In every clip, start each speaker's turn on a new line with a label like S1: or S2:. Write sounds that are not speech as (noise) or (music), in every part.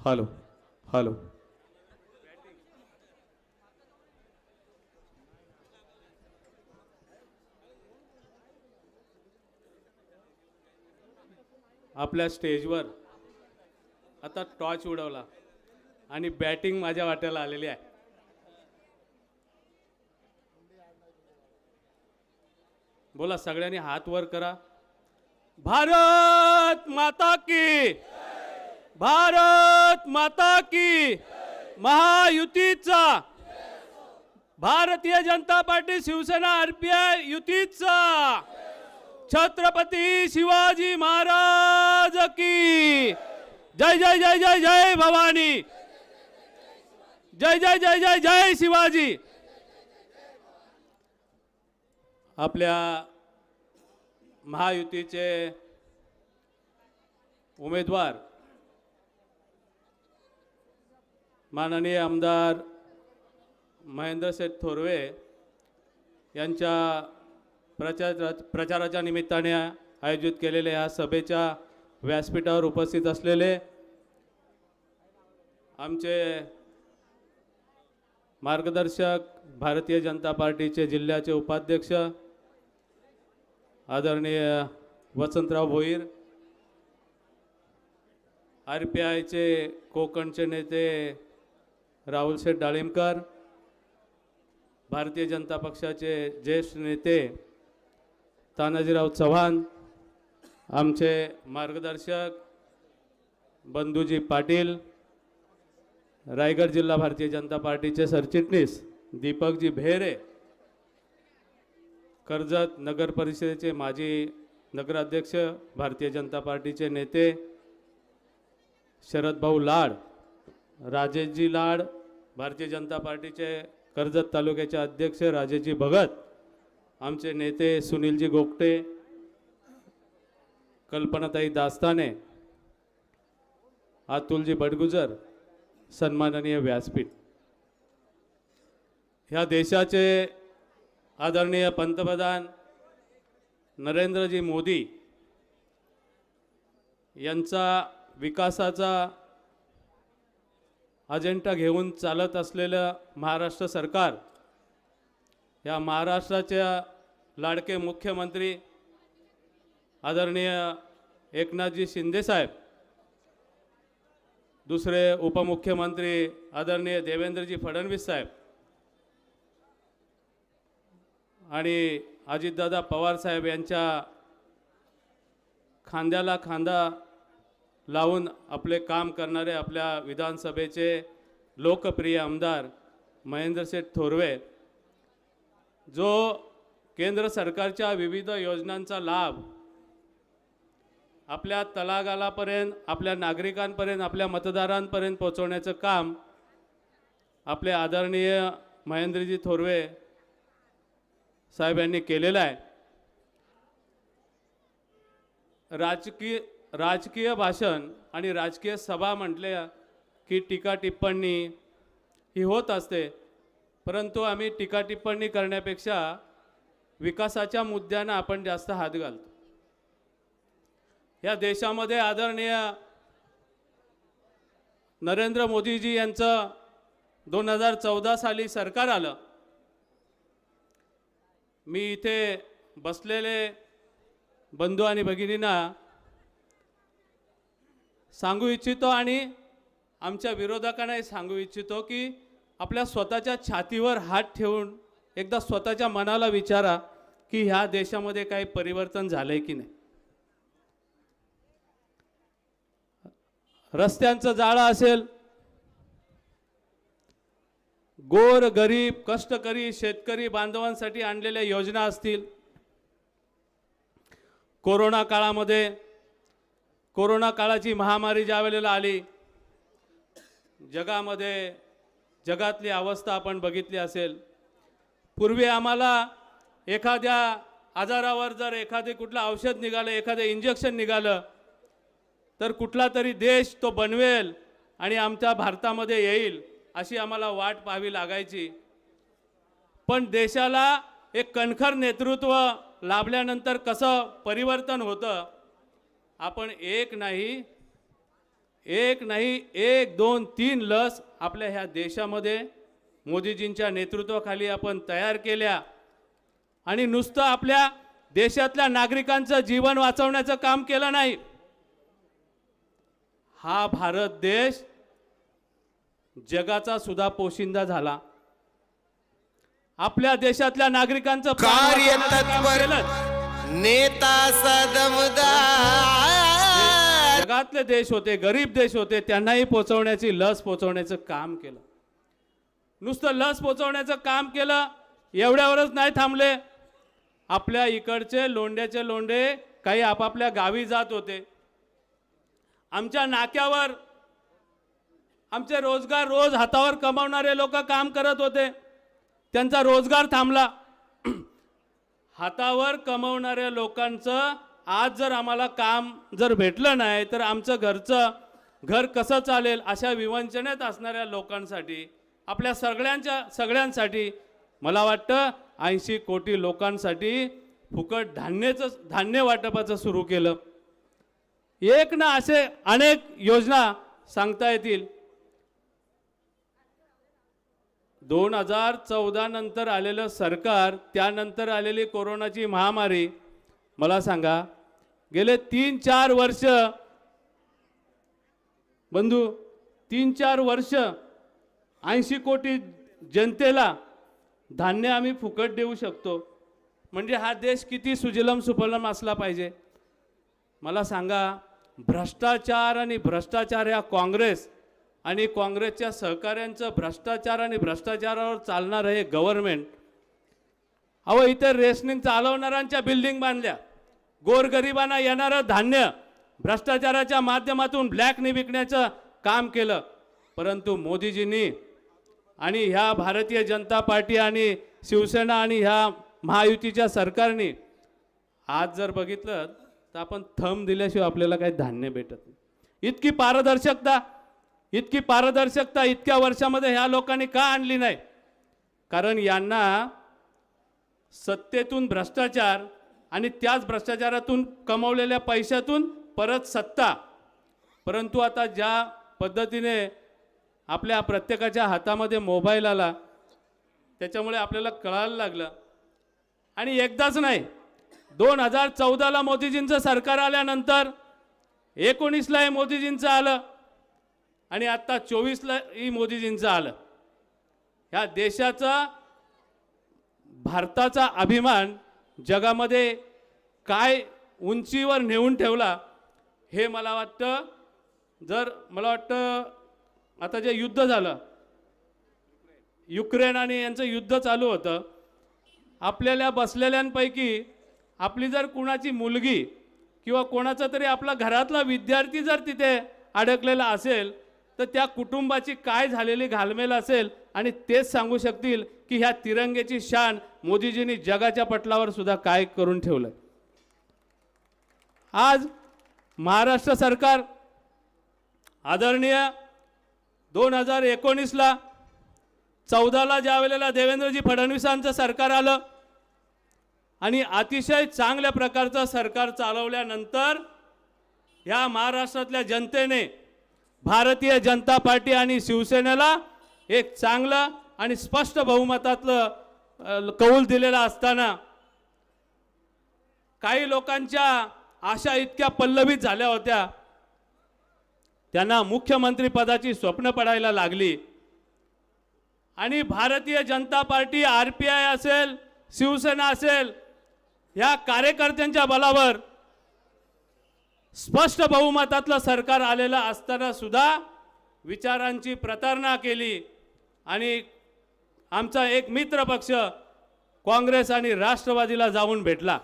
S1: Hello hello आपल्या स्टेजवर आता टॉर्च उडवला आणि बॅटिंग माझ्या वाट्याला आलेली आहे. बोला सगळ्यांनी हात वर करा. भारत माता की भारत माता की महायुतीचा. भारतीय जनता पार्टी शिवसेना आरपीआय युतीचा. छत्रपती शिवाजी महाराज की. जय जय जय जय जय भवानी. जय जय जय जय जय शिवाजी. आपल्या महायुतीचे उमेदवार माननीय आमदार महेंद्रशेठ थोरवे यांच्या प्रचार प्रचाराच्या निमित्ताने आयोजित केलेल्या या सभेच्या व्यासपीठावर उपस्थित असलेले आमचे मार्गदर्शक भारतीय जनता पार्टीचे जिल्ह्याचे उपाध्यक्ष आदरणीय वसंतराव भोईर आर पी आयचे कोकणचे नेते राहुल शेठ डाळिंबकर भारतीय जनता पक्षाचे ज्येष्ठ नेते तानाजीराव चव्हाण आमचे मार्गदर्शक बंधूजी पाटील रायगड जिल्हा भारतीय जनता पार्टीचे सरचिटणीस दीपकजी भेरे कर्जत नगर परिषदेचे माजी नगराध्यक्ष भारतीय जनता पार्टीचे नेते शरदभाऊ लाड राजेशजी लाड भारतीय जनता पार्टीचे कर्जत तालुक्याचे अध्यक्ष राजेजी भगत आमचे नेते सुनीलजी गोपटे कल्पनाताई दास्ताने अतुलजी बडगुजर सन्माननीय व्यासपीठ. ह्या देशाचे आदरणीय पंतप्रधान नरेंद्रजी मोदी यांचा विकासाचा अजेंडा घेऊन चालत असलेलं महाराष्ट्र सरकार या महाराष्ट्राच्या लाडके मुख्यमंत्री आदरणीय एकनाथजी शिंदेसाहेब दुसरे उपमुख्यमंत्री आदरणीय देवेंद्रजी फडणवीस साहेब आणि अजितदादा पवार साहेब यांच्या खांद्याला खांदा लावून आपले काम करणारे आपल्या विधानसभेचे लोकप्रिय आमदार महेंद्रशेठ थोरवे जो केंद्र सरकारच्या विविध योजनांचा लाभ आपल्या तलागालापर्यंत आपल्या नागरिकांपर्यंत आपल्या मतदारांपर्यंत पोहोचवण्याचं काम आपले आदरणीय महेंद्रजी थोरवे साहेब यांनी केलेलं आहे. राजकीय राजकीय भाषण आणि राजकीय सभा म्हटल्या की टीका टिप्पणी ही होत असते. परंतु आम्ही टीका टिप्पणी करण्यापेक्षा विकासाच्या मुद्द्यांना आपण जास्त हात घालतो. या देशामध्ये आदरणीय नरेंद्र मोदीजी यांचं दोन हजार चौदा साली सरकार आलं. मी इथे बसलेले बंधू आणि भगिनींना सांगू इच्छितो आणि आमच्या विरोधकांनाही सांगू इच्छितो की आपल्या स्वतःच्या छातीवर हात ठेवून एकदा स्वतःच्या मनाला विचारा की ह्या देशामध्ये काही परिवर्तन झालंय की नाही. रस्त्यांचं जाळं असेल गोर गरीब कष्टकरी शेतकरी बांधवांसाठी आणलेल्या योजना असतील कोरोना काळामध्ये कोरोना काळाची महामारी ज्या वेळेला आली जगामध्ये जगातली अवस्था आपण बघितली असेल. पूर्वी आम्हाला एखाद्या आजारावर जर एखादे कुठलं औषध निघालं एखादं इंजेक्शन निघालं तर कुठला तरी देश तो बनवेल आणि आमच्या भारतामध्ये येईल अशी आम्हाला वाट पाहावी लागायची. पण देशाला एक कणखर नेतृत्व लाभल्यानंतर कसं परिवर्तन होतं आपण एक नाही एक नाही एक दोन तीन लस आपल्या ह्या देशामध्ये मोदीजींच्या नेतृत्वाखाली आपण तयार केल्या. आणि नुसतं आपल्या देशातल्या नागरिकांचं जीवन वाचवण्याचं काम केलं नाही. हा भारत देश जगाचा सुद्धा पोशिंदा झाला. आपल्या देशातल्या नागरिकांचं
S2: कार्य. नेता सदमदार
S1: जगातले देश होते गरीब देश होते त्यांनाही पोचवण्याची लस पोचवण्याचं काम केलं. नुसतं लस पोचवण्याचं काम केलं एवढ्यावरच नाही थांबले. आपल्या इकडचे लोंड्याचे लोंडे काही आपापल्या गावी जात होते. आमच्या नाक्यावर आमचे रोजगार रोज हातावर कमावणारे लोक काम करत होते. त्यांचा रोजगार थांबला. (clears throat) हातावर कमवणाऱ्या लोकांचं आज जर आम्हाला काम जर भेटलं नाही तर आमचं घरचं घर कसं चालेल अशा विवंचनेत असणाऱ्या लोकांसाठी आपल्या सगळ्यांच्या सगळ्यांसाठी मला वाटतं ऐंशी कोटी लोकांसाठी फुकट धान्याचं धान्य वाटपाचं सुरू केलं. एक ना असे अनेक योजना सांगता येतील. दोन हजार चौदा नंतर आलेलं सरकार त्यानंतर आलेली कोरोनाची महामारी मला सांगा गेले तीन चार वर्ष. बंधू तीन चार वर्ष ऐंशी कोटी जनतेला धान्य आम्ही फुकट देऊ शकतो. म्हणजे हा देश किती सुजलम सुफलम असला पाहिजे. मला सांगा भ्रष्टाचार आणि भ्रष्टाचार ह्या काँग्रेस आणि काँग्रेसच्या सहकाऱ्यांचं भ्रष्टाचार आणि भ्रष्टाचारावर चालणारं हे गव्हर्नमेंट अहो इतर रेशनिंग चालवणाऱ्यांच्या बिल्डिंग बांधल्या. गोरगरिबांना येणारं धान्य भ्रष्टाचाराच्या माध्यमातून ब्लॅकने विकण्याचं काम केलं. परंतु मोदीजींनी आणि ह्या भारतीय जनता पार्टी आणि शिवसेना आणि ह्या महायुतीच्या सरकारने आज जर बघितलं तर आपण थंब दिल्याशिवाय आपल्याला काही धान्य भेटत नाही. इतकी पारदर्शकता इतकी पारदर्शकता इतक्या वर्षामध्ये ह्या लोकांनी का आणली नाही? कारण यांना सत्तेतून भ्रष्टाचार आणि त्याच भ्रष्टाचारातून कमवलेल्या पैशातून परत सत्ता. परंतु आता ज्या पद्धतीने आपल्या प्रत्येकाच्या हातामध्ये मोबाईल आला त्याच्यामुळे आपल्याला कळायला लागलं. आणि एकदाच नाही दोन हजार चौदाला मोदीजींचं सरकार आल्यानंतर एकोणीसला हे मोदीजींचं आलं आणि आत्ता चोवीसलाही मोदीजींचं आलं. ह्या देशाचा भारताचा अभिमान जगामध्ये काय उंचीवर नेऊन ठेवला हे मला वाटतं जर मला वाटतं आता जे युद्ध झालं युक्रेन आणि यांचं युद्ध चालू होतं आपल्याला बसलेल्यांपैकी आपली जर कुणाची मुलगी किंवा कोणाचा तरी आपला घरातला विद्यार्थी जर तिथे अडकलेला असेल तर त्या कुटुंबाची काय झालेली घालमेल असेल आणि तेच सांगू शकतील की ह्या तिरंग्याची शान मोदीजींनी जगाच्या पटलावर सुद्धा काय करून ठेवलं आज महाराष्ट्र सरकार आदरणीय दोन हजार एकोणीसला चौदाला ज्या वेळेला देवेंद्रजी फडणवीसांचं सरकार आलं आणि अतिशय चांगल्या प्रकारचं सरकार चालवल्यानंतर ह्या महाराष्ट्रातल्या जनतेने भारतीय जनता पार्टी आणि शिवसेनेला एक चांगलं आणि स्पष्ट बहुमतातलं कौल दिलेला असताना काही लोकांच्या आशा इतक्या पल्लवित झाल्या होत्या. त्यांना मुख्यमंत्री पदाची स्वप्न पडायला लागली. आणि Bharatiya Janata Party R P I असेल शिवसेना असेल ह्या कार्यकर्त्यांच्या बलावर स्पष्ट बहुमतातलं सरकार आलेलं असताना सुद्धा विचारांची प्रतारणा केली आणि आमचा एक मित्र पक्ष काँग्रेस आणि राष्ट्रवादीला जाऊन भेटला.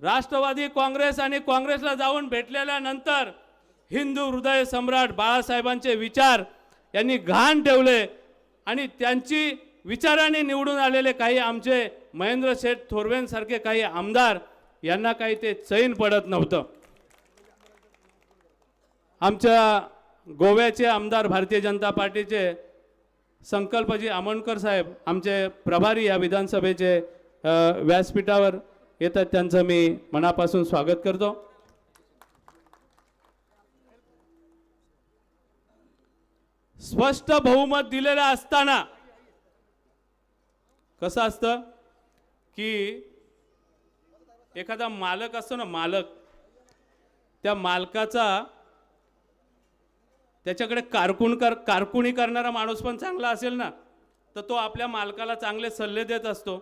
S1: राष्ट्रवादी काँग्रेस आणि काँग्रेसला जाऊन भेटलेल्यानंतर हिंदू हृदय सम्राट बाळासाहेबांचे विचार यांनी घाण ठेवले आणि त्यांची विचाराने निवडून आलेले काही आमचे महेंद्र शेठ थोरवेंसारखे काही आमदार यांना काही ते चैन पडत नव्हतं. आमच्या गोव्याचे आमदार भारतीय जनता पार्टीचे संकल्पजी आमोणकर साहेब आमचे प्रभारी या विधानसभेचे व्यासपीठावर येतात. त्यांचं मी मनापासून स्वागत करतो. स्पष्ट बहुमत दिलेलं असताना कसं असतं की एखादा मालक असतो ना मालक त्या मालकाचा त्याच्याकडे कारकून कर कारकुनी करणारा माणूस पण चांगला असेल ना तर तो आपल्या मालकाला चांगले सल्ले देत असतो.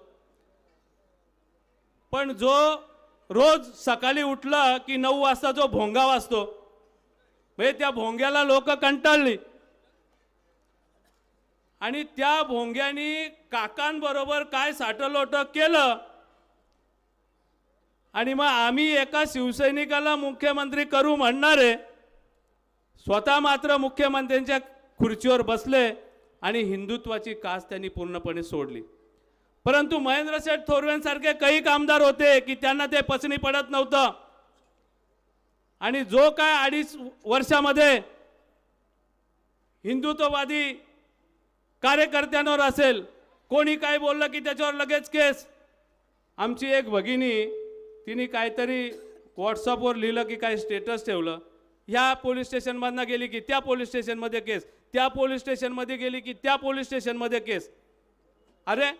S1: पण जो रोज सकाळी उठला की नऊ वाजता जो भोंगा वाजतो म्हणजे त्या भोंग्याला लोक कंटाळली. आणि त्या भोंग्यानी काकांबरोबर काय साठलोट केलं आणि मग आम्ही एका शिवसैनिकाला मुख्यमंत्री करू म्हणणारे स्वतः मात्र मुख्यमंत्र्यांच्या खुर्चीवर बसले आणि हिंदुत्वाची कास त्यांनी पूर्णपणे सोडली. परंतु महेंद्र शेठ थोरवेंसारखे काही कामदार होते की त्यांना ते पचनी पडत नव्हतं. आणि जो काय अडीच वर्षामध्ये हिंदुत्ववादी कार्यकर्त्यांवर असेल कोणी काय बोललं की त्याच्यावर लगेच केस? आमची एक भगिनी तिने काहीतरी व्हॉट्सअपवर लिहिलं की काही स्टेटस ठेवलं. ह्या पोलीस स्टेशनमधनं गेली की त्या पोलीस स्टेशनमध्ये केस. त्या पोलीस स्टेशनमध्ये गेली की त्या पोलीस स्टेशनमध्ये केस. अरे?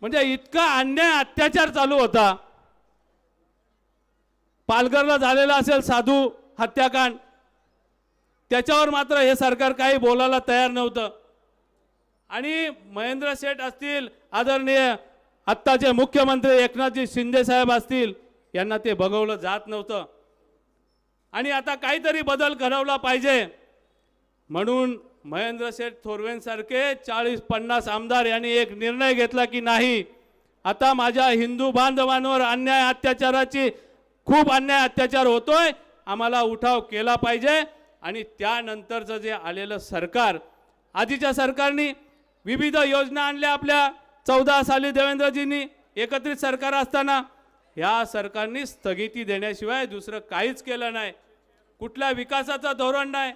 S1: म्हणजे इतका अन्याय अत्याचार चालू होता. पालघरला झालेला असेल साधू हत्याकांड. त्याच्यावर मात्र हे सरकार काही बोलायला तयार नव्हतं. आणि महेंद्र शेठ असतील आदरणीय आत्ताचे मुख्यमंत्री एकनाथजी शिंदेसाहेब असतील यांना ते बघवलं जात नव्हतं. आणि आता काहीतरी बदल घडवला पाहिजे. म्हणून महेंद्रशेठ थोरवेंसारखे चाळीस पन्नास आमदार यांनी एक निर्णय घेतला की नाही आता माझ्या हिंदू बांधवांवर अन्याय अत्याचाराची खूप अन्याय अत्याचार होतोय आम्हाला उठाव केला पाहिजे. आणि त्यानंतरचं जे आलेलं सरकार आधीच्या सरकारनी विविध योजना आणल्या आपल्या चौदा साली देवेंद्रजींनी एकत्रित सरकार असताना ह्या सरकारनी स्थगिती देण्याशिवाय दुसरं काहीच केलं नाही. कुठल्या विकासाचं धोरण नाही.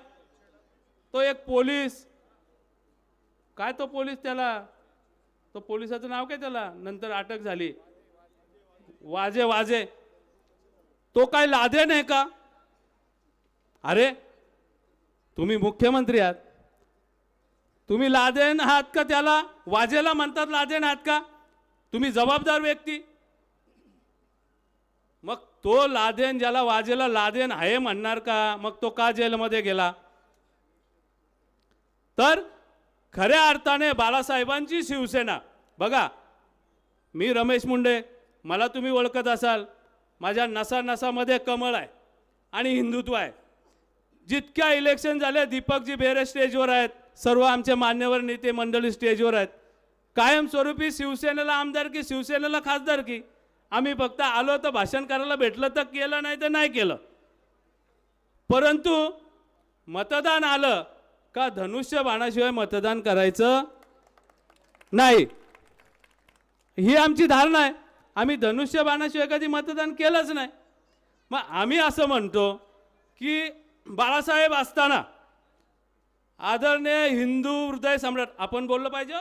S1: तो एक पोलीस. काय तो पोलीस त्याला? तो पोलिसाचं नाव काय त्याला? नंतर अटक झाली. वाजे वाजे. तो काय लादे नाही का? अरे तुम्ही मुख्यमंत्री आहात. तुम्ही लादेन आहात का त्याला? वाजेला म्हणतात लादेन आहात का? तुम्ही जबाबदार व्यक्ती. मग तो लादेन ज्याला वाजेला लादेन आहे म्हणणार का? मग तो का जेलमध्ये गेला? तर खऱ्या अर्थाने बाळासाहेबांची शिवसेना. बघा मी रमेश मुंडे मला तुम्ही ओळखत असाल. माझ्या नसानसामध्ये कमळ आहे आणि हिंदुत्व आहे. जितक्या इलेक्शन झाले दीपकजी बेरे स्टेजवर आहेत. सर्व आमचे मान्यवर नेते मंडळी स्टेजवर आहेत. कायमस्वरूपी शिवसेनेला आमदारकी शिवसेनेला खासदारकी आम्ही फक्त आलो तर भाषण करायला भेटलं तर केलं नाही तर नाही केलं. परंतु मतदान आलं का धनुष्य बाणाशिवाय मतदान करायचं नाही. ही आमची धारणा आहे. आम्ही धनुष्य बाणाशिवाय कधी मतदान केलंच नाही. मग आम्ही असं म्हणतो की बाळासाहेब असताना आदरणीय हिंदू हृदय सम्राट आपण बोललं पाहिजे?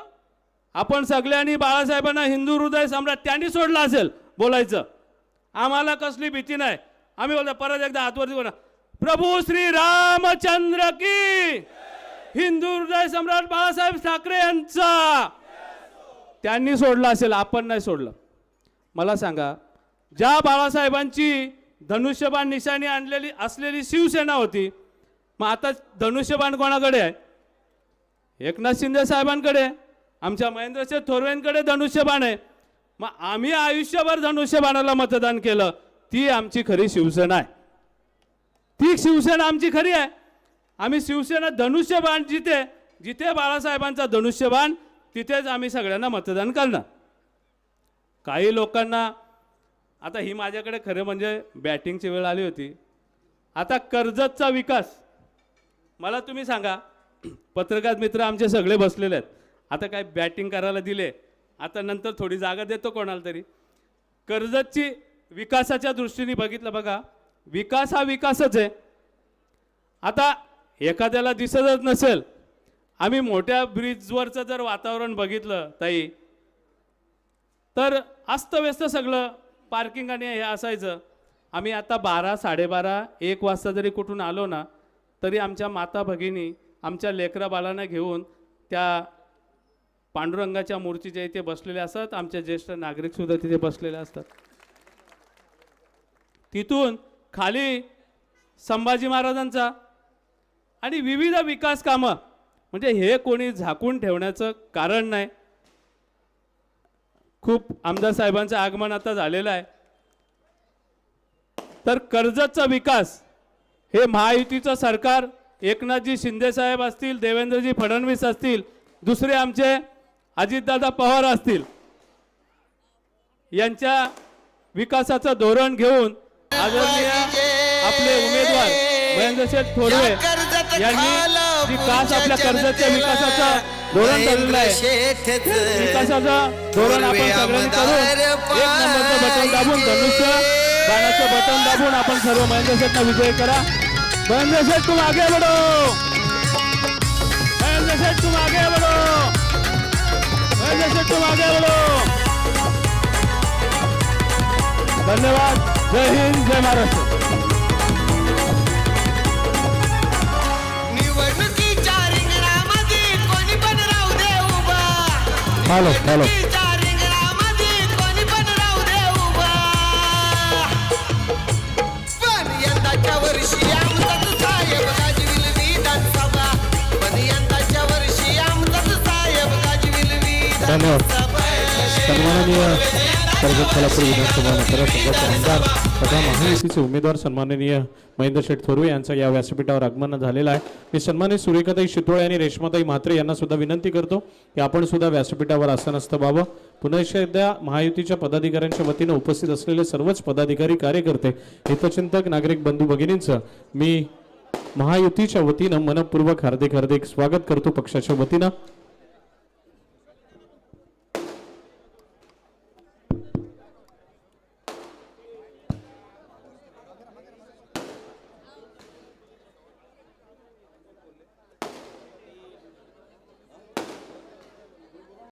S1: आपण सगळ्यांनी बाळासाहेबांना हिंदू हृदय सम्राट त्यांनी सोडलं असेल बोलायचं. आम्हाला कसली भीती नाही. आम्ही बोलतो परत एकदा हातवरती बोला. प्रभू श्री रामचंद्र की हिंदू हृदय सम्राट बाळासाहेब ठाकरे यांचा. त्यांनी सोडलं असेल आपण नाही सोडलं. मला सांगा ज्या बाळासाहेबांची धनुष्यबाण निशाणी आणलेली असलेली शिवसेना होती मग आता धनुष्यबाण कोणाकडे आहे? एकनाथ शिंदे साहेबांकडे आहे. आमच्या महेंद्रशेठ थोरवेंकडे धनुष्यबाण आहे. मग आम्ही आयुष्यभर धनुष्यबाणाला मतदान केलं. ती आमची खरी शिवसेना आहे. ती शिवसेना आमची खरी आहे. आम्ही शिवसेना धनुष्यबाण जिथे जिथे बाळासाहेबांचा धनुष्यबाण तिथेच आम्ही सगळ्यांना मतदान करणार. काही लोकांना आता ही माझ्याकडे खरं म्हणजे बॅटिंगची वेळ आली होती. आता कर्जतचा विकास. मला तुम्ही सांगा (clears throat) पत्रकार मित्र आमचे सगळे बसलेले आहेत. आता काय बॅटिंग करायला दिले आता नंतर थोडी जागा देतो कोणाला तरी. कर्जतची विकासाच्या दृष्टीने बघितलं बघा विकास हा विकासच आहे. आता एखाद्याला दिसतच नसेल आम्ही मोठ्या ब्रिजवरचं जर वातावरण बघितलं ताई तर अस्तव्यस्त सगळं पार्किंग आणि हे असायचं. आम्ही आता बारा साडेबारा एक वाजता जरी कुठून आलो ना तरी आमच्या माता भगिनी आमच्या लेकरा बालांना घेऊन त्या पांडुरंगाच्या मूर्तीच्या इथे बसलेले असतात. आमच्या ज्येष्ठ नागरिकसुद्धा तिथे बसलेले असतात. तिथून खाली संभाजी महाराजांचा आणि विविध विकास कामं. म्हणजे हे कोणी झाकून ठेवण्याचं कारण नाही. खूप आमदार साहेबांचं आगमन आता झालेलं आहे. तर कर्जतचा विकास हे महायुतीचं सरकार एकनाथजी शिंदे साहेब असतील देवेंद्रजी फडणवीस असतील दुसरे आमचे अजितदादा पवार असतील यांच्या विकासाचं धोरण घेऊन आदरणीय आपले उमेदवार महेंद्र शेठ थोरवे यांनी कास आपल्या कर्जतच्या विकासाचं धोरण ठरलेलं आहे. विकासाचं धोरण आपण सगळ्यांनी करून एक नंबरचं बटन दाबून धनुष्य बाणाचं बटन दाबून आपण सर्व महेंद्र शेठना विजय करा. महेंद्र शेठ तुम आगे बढ़ो महेंद्र शेठ तुम आगे बढ़ो महेंद्र शेठ तुम आगे बढ़ो धन्यवाद. जय हिंद जय महाराष्ट्र.
S2: निवडणुकीच्या रिंगणामध्ये कोणी पण राहू दे उभा.
S1: Hello hello.
S3: धन्यवाद. सन्माननीय कर्जत कोल्हापूर विधानसभा मतदारसंघाचे आमदार तथा महायुतीचे उमेदवार सन्माननीय महेंद्र शेठ थोरवे यांचा या व्यासपीठावर आगमन झालेला आहे. मी सन्मानित सुरेखाताई शितोळे आणि रेश्माताई म्हात्रे यांना सुद्धा विनंती करतो की आपण सुद्धा व्यासपीठावर आसनस्थ व्हावं. पुन्हा एकदा महायुतीच्या पदाधिकाऱ्यांच्या वतीनं उपस्थित असलेले सर्वच पदाधिकारी कार्यकर्ते हितचिंतक नागरिक बंधू भगिनींचं मी महायुतीच्या वतीनं मनपूर्वक हार्दिक हार्दिक स्वागत करतो पक्षाच्या वतीनं.